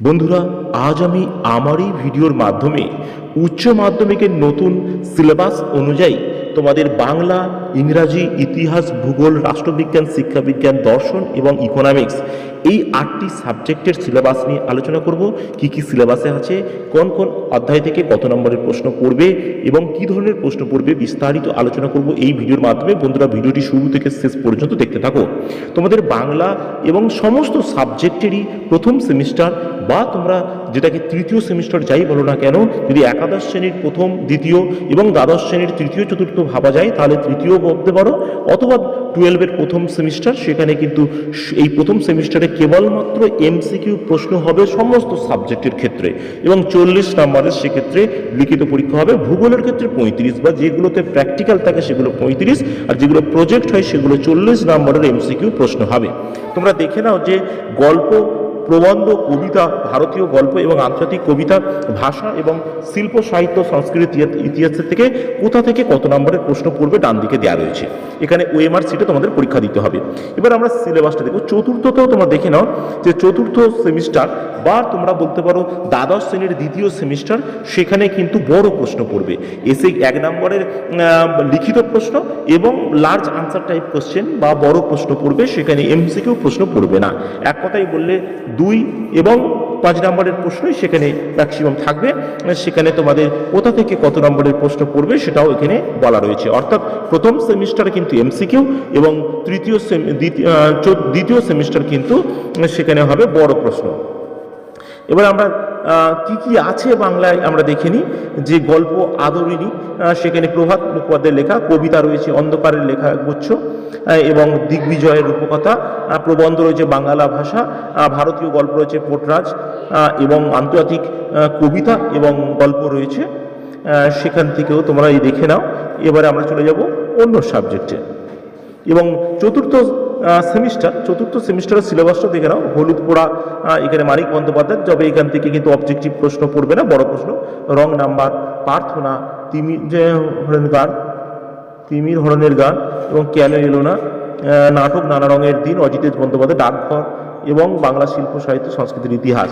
বন্ধুরা, আজ আমি আমার এই ভিডিওর মাধ্যমে উচ্চ মাধ্যমিকের নতুন সিলেবাস অনুযায়ী তোমাদের বাংলা, ইংরাজি, ইতিহাস, ভূগোল, রাষ্ট্রবিজ্ঞান, শিক্ষাবিজ্ঞান, দর্শন এবং ইকোনমিক্স এই আটটি সাবজেক্টের সিলেবাস নিয়ে আলোচনা করব। কি কি সিলেবাসে আছে, কোন কোন অধ্যায় থেকে কত নম্বরের প্রশ্ন পড়বে এবং কি ধরনের প্রশ্ন পড়বে বিস্তারিত আলোচনা করব এই ভিডিওর মাধ্যমে। বন্ধুরা, ভিডিওটি শুরু থেকে শেষ পর্যন্ত দেখতে থাকো। তোমাদের বাংলা এবং সমস্ত সাবজেক্টেরই প্রথম সেমিস্টার বা তোমরা যেটাকে তৃতীয় সেমিস্টার যাই বলো না কেন, যদি একাদশ শ্রেণির প্রথম, দ্বিতীয় এবং দ্বাদশ শ্রেণির তৃতীয়, চতুর্থ ভাবা যায়, তাহলে তৃতীয় ভাবতে পারো, অথবা টুয়েলভের প্রথম সেমিস্টার, সেখানে কিন্তু এই প্রথম সেমিস্টারে কেবলমাত্র এমসিকিউ প্রশ্ন হবে সমস্ত সাবজেক্টের ক্ষেত্রে এবং চল্লিশ নম্বরের সেক্ষেত্রে লিখিত পরীক্ষা হবে। ভূগোলের ক্ষেত্রে পঁয়ত্রিশ বা যেগুলোতে প্র্যাকটিক্যাল থাকে সেগুলো পঁয়ত্রিশ, আর যেগুলো প্রজেক্ট হয় সেগুলো চল্লিশ নম্বরের এমসিকিউ প্রশ্ন হবে। তোমরা দেখে নাও যে গল্প প্রবন্ধ, কবিতা, ভারতীয় গল্প এবং আন্তর্জাতিক কবিতা, ভাষা এবং শিল্প, সাহিত্য, সংস্কৃতি ইতিহাস- ইতিহাসের থেকে কোথা থেকে কত নম্বরের প্রশ্ন পড়বে ডান দিকে দেওয়া রয়েছে। এখানে ওএমআর সিটে তোমাদের পরীক্ষা দিতে হবে। এবার আমরা সিলেবাসটা দেখব। চতুর্থতেও তোমরা দেখে নাও যে চতুর্থ সেমিস্টার বা তোমরা বলতে পারো দ্বাদশ শ্রেণির দ্বিতীয় সেমিস্টার সেখানে কিন্তু বড় প্রশ্ন পড়বে। এসে এক নম্বরের লিখিত প্রশ্ন এবং লার্জ আনসার টাইপ কোশ্চেন বা বড় প্রশ্ন পড়বে। সেখানে এমসিকিউ প্রশ্ন পড়বে না। এক কথাই বললে দুই এবং পাঁচ নম্বরের প্রশ্নই সেখানে ম্যাক্সিমাম থাকবে। সেখানে তোমাদের কোথা থেকে কত নম্বরের প্রশ্ন পড়বে সেটাও এখানে বলা রয়েছে। অর্থাৎ প্রথম সেমিস্টার কিন্তু এমসিকিউ এবং তৃতীয় দ্বিতীয় সেমিস্টার কিন্তু সেখানে হবে বড় প্রশ্ন। এবার আমরা কি কি আছে বাংলায় আমরা দেখে নিই যে গল্প আদরিনী সেখানে প্রভাত মুখোপাধ্যায়ের লেখা, কবিতা রয়েছে অন্ধকারের লেখা গুচ্ছ এবং দিগ্বিজয়ের রূপকথা প্রবন্ধ রয়েছে বাংলা ভাষা ভারতীয় গল্প রয়েছে পোটরাজ এবং আন্তর্জাতিক কবিতা এবং গল্প রয়েছে সেখান থেকেও তোমরা এই দেখে নাও। এবারে আমরা চলে যাব অন্য সাবজেক্টে। এবং চতুর্থ সেমিস্টার চতুর্থ সেমিস্টারের সিলেবাসটা দেখে নাও। হলুদ পোড়া এখানে মানিক বন্দ্যোপাধ্যায়। তবে এখান থেকে কিন্তু অবজেক্টিভ প্রশ্ন পড়বে না, বড় প্রশ্ন। রং নাম্বার, প্রার্থনা তিমি যে হরেন গান, তিমির হরণের গান এবং কেন এলো না নাটক নানা রঙের দিন, অজিতেশ বন্দ্যোপাধ্যায়, ডাকঘর এবং বাংলা শিল্প, সাহিত্য, সংস্কৃতির ইতিহাস।